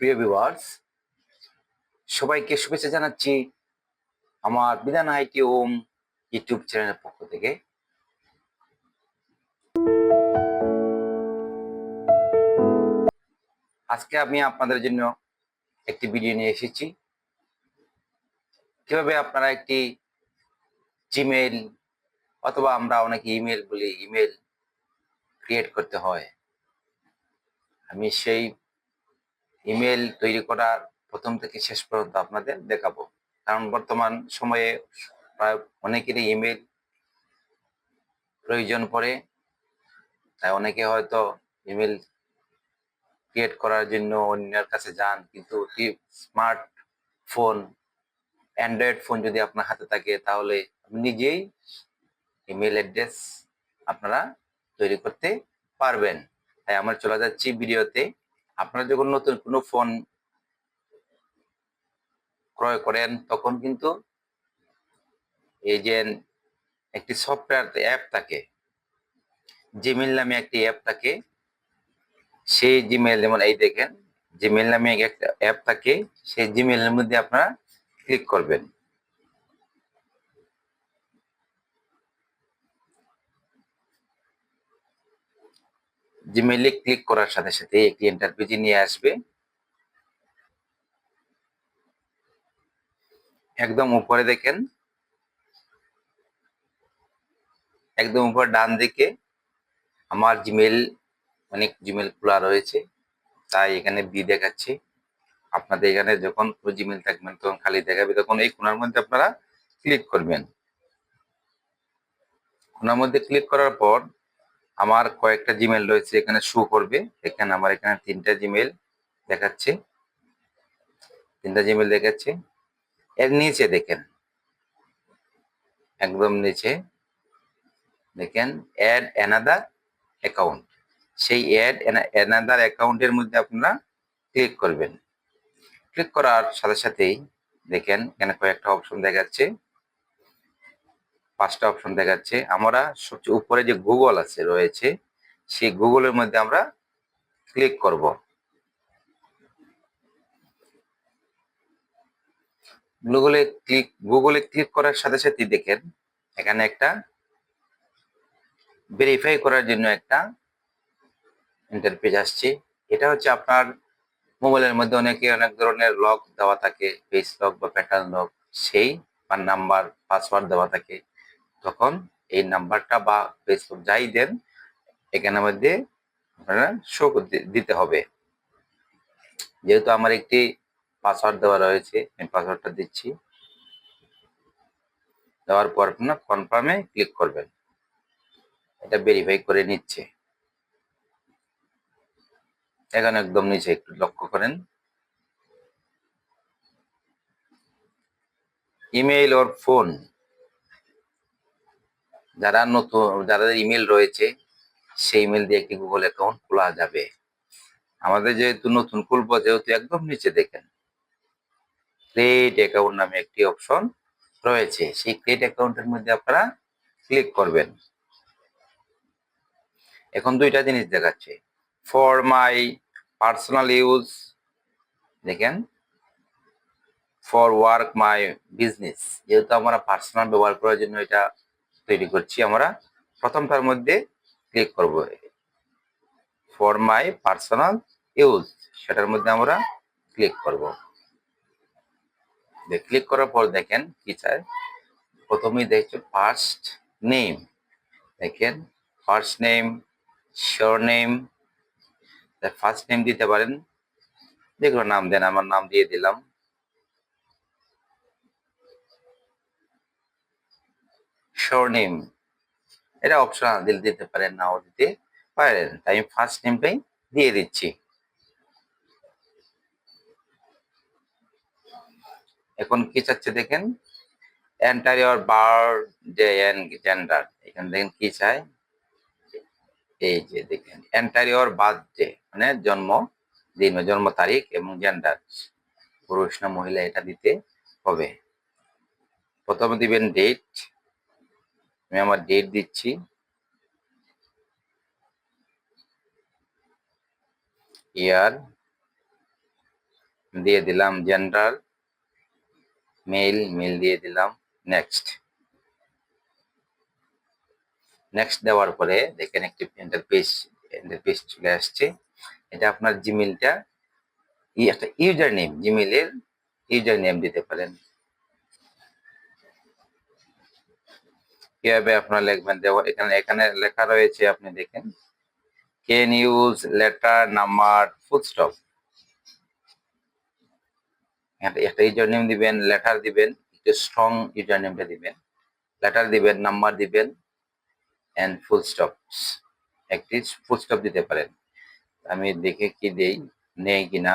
প্রিয় ভিউয়ার্স সবাইকে শুভেচ্ছা জানাচ্ছি আমার বিধান আইটি ওম ইউটিউব চ্যানেলের পক্ষ থেকে। আজকে আমি আপনাদের জন্য একটি ভিডিও নিয়ে এসেছি। কীভাবে আপনারা একটি জিমেইল অথবা আমরা অনেকে ইমেল বলি ইমেল ক্রিয়েট করতে হয়। আমি সেই ইমেল তৈরি করার প্রথম থেকে শেষ পর্যন্ত আপনাদের দেখাবো। কারণ বর্তমান সময়ে প্রায় অনেকেরই ইমেল প্রয়োজন পড়ে, তাই অনেকে হয়তো ইমেল ক্রিয়েট করার জন্য অন্যের কাছে যান, কিন্তু স্মার্ট ফোন অ্যান্ড্রয়েড ফোন যদি আপনার হাতে থাকে, তাহলে নিজেই ইমেল অ্যাড্রেস আপনারা তৈরি করতে পারবেন। তাই আমরা চলে যাচ্ছি ভিডিওতে আপনারা যখন নতুন কোনো ফোন ক্রয় করেন, তখন কিন্তু এই যে একটি সফটওয়্যার অ্যাপ থাকে জিমেল নামে একটি অ্যাপ থাকে, সেই জিমেল যেমন এই দেখেন জিমেল নামে একটা অ্যাপ থাকে, সেই জিমেলের মধ্যে আপনারা ক্লিক করবেন। জিমেইলে ক্লিক করার সাথে সাথে একটি ইন্টারভিউ নিয়ে আসবে। একদম উপরে দেখেন। একদম উপর ডান দিকে আমার জিমেল অনেক জিমেল খোলা রয়েছে। তাই এখানে বি দেখাচ্ছে। আপনাদের এখানে যখন জিমেল থাকবেন তখন খালি দেখাবে। তখন এই কোনার মধ্যে আপনারা ক্লিক করবেন। কোনার মধ্যে ক্লিক করার পর আমার কয়েকটা জিমেল রয়েছে, এখানে শো করবে। এখানে আমার এখানে তিনটা জিমেল দেখাচ্ছে। তিনটা জিমেল দেখাচ্ছে। এর নিচে দেখেন। একদম নিচে দেখেন অ্যাড অ্যানাদার অ্যাকাউন্ট সেই অ্যাড অ্যানাদার অ্যাকাউন্টের মধ্যে আপনারা ক্লিক করবেন। ক্লিক করার সাথে সাথেই দেখেন, এখানে কয়েকটা অপশন দেখাচ্ছে। পাঁচটা অপশন দেখাচ্ছে। আমরা সবচেয়ে উপরে যে গুগল আছে রয়েছে, সেই গুগলের মধ্যে আমরা ক্লিক করব। গুগলে ক্লিক গুগলে ক্লিক করার সাথে সাথে দেখেন, এখানে একটা ভেরিফাই করার জন্য একটা ইন্টারপেজ আসছে। এটা হচ্ছে আপনার মোবাইলের মধ্যে অনেকে অনেক ধরনের লক দেওয়া থাকে ফেস লক বা প্যাটার্ন লক সেই বা নাম্বার পাসওয়ার্ড দেওয়া থাকে। তখন এই নাম্বারটা বা ফেসবুক যাই দেন এখানের মধ্যে আপনারা শো দিতে হবে। যেহেতু আমার একটি পাসওয়ার্ড দেওয়া রয়েছে, আমি পাসওয়ার্ডটা দিচ্ছি। দেওয়ার পর আপনার কনফার্মে ক্লিক করবেন। এটা ভেরিফাই করে নিচ্ছে। এখানে একদম নিচে একটু লক্ষ্য করেন। ইমেইল ওর ফোন যারা নতুন যাদের ইমেল রয়েছে, সেই ইমেল দিয়ে একটি গুগল অ্যাকাউন্ট খোলা যাবে। আমাদের যেহেতু নতুন খুলবো, যেহেতু একদম নিচে দেখেন। ক্রিয়েট অ্যাকাউন্ট নামে একটি অপশন রয়েছে। সেই ক্রিয়েট অ্যাকাউন্টের মধ্যে আপনারা ক্লিক করবেন। এখন দুইটা জিনিস দেখাচ্ছে। ফর মাই পার্সোনাল ইউজ দেখেন। ফর ওয়ার্ক মাই বিজনেস যেহেতু আমরা পার্সোনাল ব্যবহার করার জন্য এটা তৈরি করছি, আমরা প্রথমটার মধ্যে ক্লিক করব। ফর মাই পার্সোনাল ইউজ সেটার মধ্যে আমরা ক্লিক করব। ক্লিক করার পর দেখেন কি চায় প্রথমেই দেখছ ফার্স্ট নেম দেখেন first name surname first name দিতে পারেন। যেগুলো নাম, দেন আমার নাম দিয়ে দিলাম। নেম এটা অপশনাল দিলে দিতে পারেন, নাও দিতে পারেন। তাই আমি ফার্স্ট নেমটাই দিয়ে দিচ্ছি। এখন কি চাচ্ছে দেখেন? Enter your birthday and gender এখানে দেখেন কি চায় এই যে দেখেন এন্টার ইউর বার্থডে মানে জন্ম দিন জন্ম তারিখ এবং জেন্ডার পুরুষ না মহিলা এটা দিতে হবে। প্রথমে দিবেন ডেট আমি আমার ডেট দিচ্ছি। ইয়ার দিয়ে দিলাম জেন্ডার মেল মেল দিয়ে দিলাম নেক্সট নেক্সট দেওয়ার পরে দেখেন একটি ইন্টারপেজ ইন্টারপেজ চলে আসছে। এটা আপনার জিমেলটা একটা ইউজার নেম জিমেলের ইউজার নেম দিতে পারেন। কীভাবে আপনারা লিখবেন? দেওয়া এখানে এখানে লেখা রয়েছে, আপনি দেখেন। Can use letter number full stop একটা ইউজার নেম দিবেন লেটার দিবেন, একটু স্ট্রং ইউজার নেমটা দিবেন। লেটার দিবেন নাম্বার দিবেন এন্ড ফুল স্টপ একটি ফুল স্টপ দিতে পারেন। আমি দেখে কি দেই, নেই কিনা?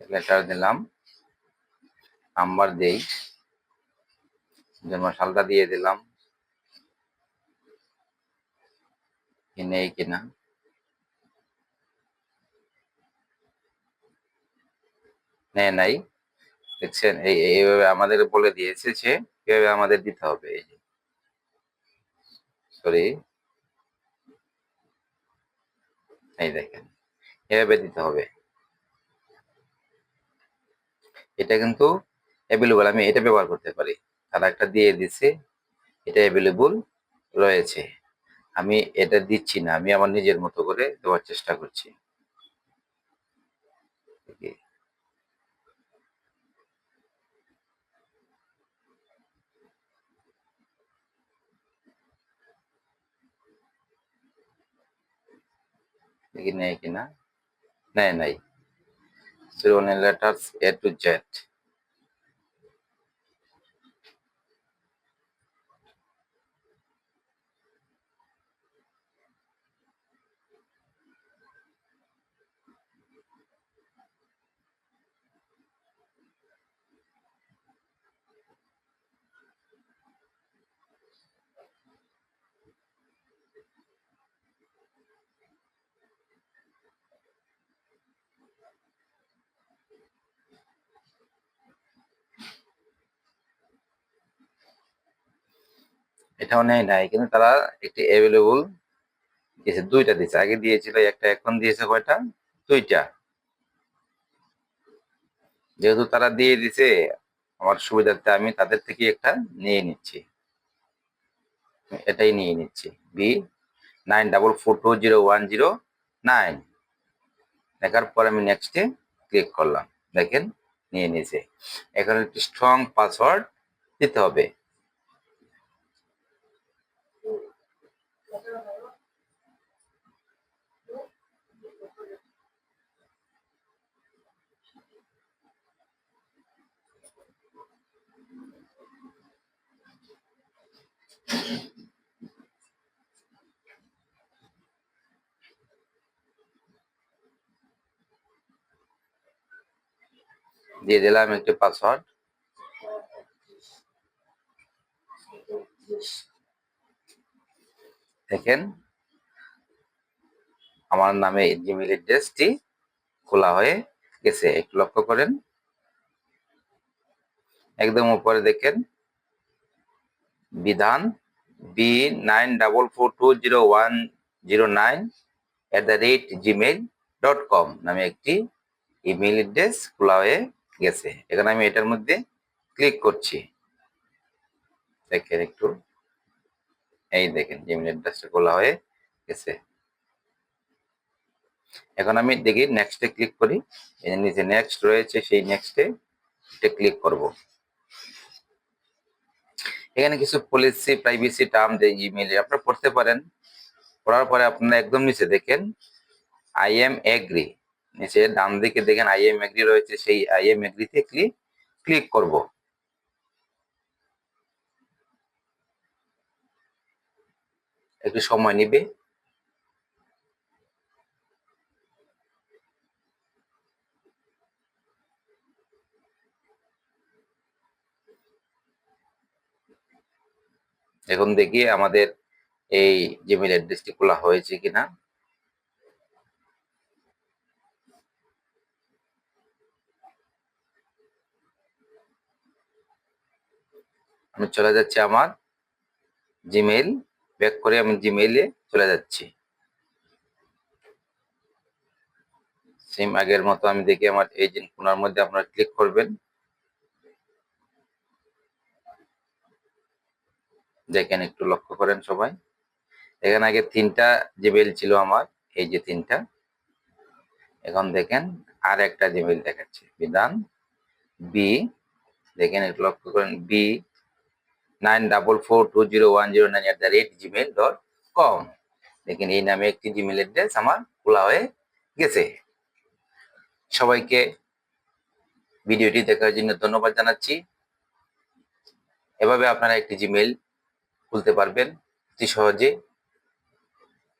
লেটার দিলাম নাম্বার দেই জন্ম সালটা দিয়ে দিলাম, কি নেই কিনা নেয় নাই, দেখছেন, এই এইভাবে আমাদের বলে দিয়েছে যে কীভাবে আমাদের দিতে হবে, এই যে। সরি এই দেখেন এভাবে দিতে হবে? এটা কিন্তু অ্যাভেলেবল আমি এটা ব্যবহার করতে পারি। তারা একটা দিয়ে দিছে এটা অ্যাভেলেবল রয়েছে। আমি এটা দিচ্ছি না, আমি আমার নিজের মতো করে দেওয়ার চেষ্টা করছি। নেই কিনা? নেয় নাই। Only letters A to Z. এটাও নেয় নাই, কিন্তু তারা একটি অ্যাভেলেবল দিয়েছে, দুইটা দিয়েছে। আগে দিয়েছিল একটা, এখন দিয়েছে কয়টা? দুইটা। যেহেতু তারা দিয়ে দিছে আমার সুবিধার্থে আমি তাদের থেকে একটা নিয়ে নিচ্ছি। এটাই নিয়ে নিচ্ছি। B nine double four two zero one zero nine দেখার পর আমি নেক্সটে ক্লিক করলাম। দেখেন, নিয়ে নিয়েছে। এখন একটি স্ট্রং পাসওয়ার্ড দিতে হবে। দিয়ে দিলাম একটি পাসওয়ার্ড দেখেন, আমার নামে জিমেল অ্যাড্রেসটি খোলা হয়ে গেছে। একটু লক্ষ্য করেন। একদম উপরে দেখেন, Bidhan B nine double four two zero one zero nine at the rate Gmail dot com নামে একটি ইমেল অ্যাড্রেস খোলা হয়ে গেছে। এখানে আমি এটার মধ্যে ক্লিক করছি। দেখেন একটু। এই দেখেন জিমেল অ্যাড্রেসটা খোলা হয়ে গেছে। এখন আমি দেখি নেক্সটে ক্লিক করি। এই নিচে নেক্সট রয়েছে, সেই নেক্সটে ক্লিক করব। এখানে কিছু পলিসি প্রাইভেসি টার্ম দেয় ইমেইলে আপনারা পড়তে পারেন। পড়ার পরে আপনারা একদম নিচে দেখেন আই এম এগ্রি নিচে ডান দিকে দেখেন আই এম এগ্রি রয়েছে, সেই আই এম এগ্রিতে ক্লিক ক্লিক করব। একটু সময় নিবে। এখন দেখি আমাদের এই জিমেল অ্যাড্রেসটি খোলা হয়েছে কিনা। আমি চলে যাচ্ছি আমার জিমেইল ব্যাক করে আমি জিমেইলে চলে যাচ্ছি। সেম আগের মতো আমি দেখি আমার এজেন্ট কোনার মধ্যে আপনারা ক্লিক করবেন। দেখেন একটু লক্ষ্য করেন সবাই। এখানে আগে তিনটা জিমেইল ছিল আমার, এই যে তিনটা। এখন দেখেন আর একটা জিমেইল দেখাচ্ছে। বিধান বি দেখেন একটু লক্ষ্য করেন B nine double four two zero one zero nine at the rate Gmail dot com দেখেন এই নামে একটি জিমেল অ্যাড্রেস আমার খোলা হয়ে গেছে। সবাইকে ভিডিওটি দেখার জন্য ধন্যবাদ জানাচ্ছি। এভাবে আপনারা একটি জিমেল খুলতে পারবেন। অতি সহজে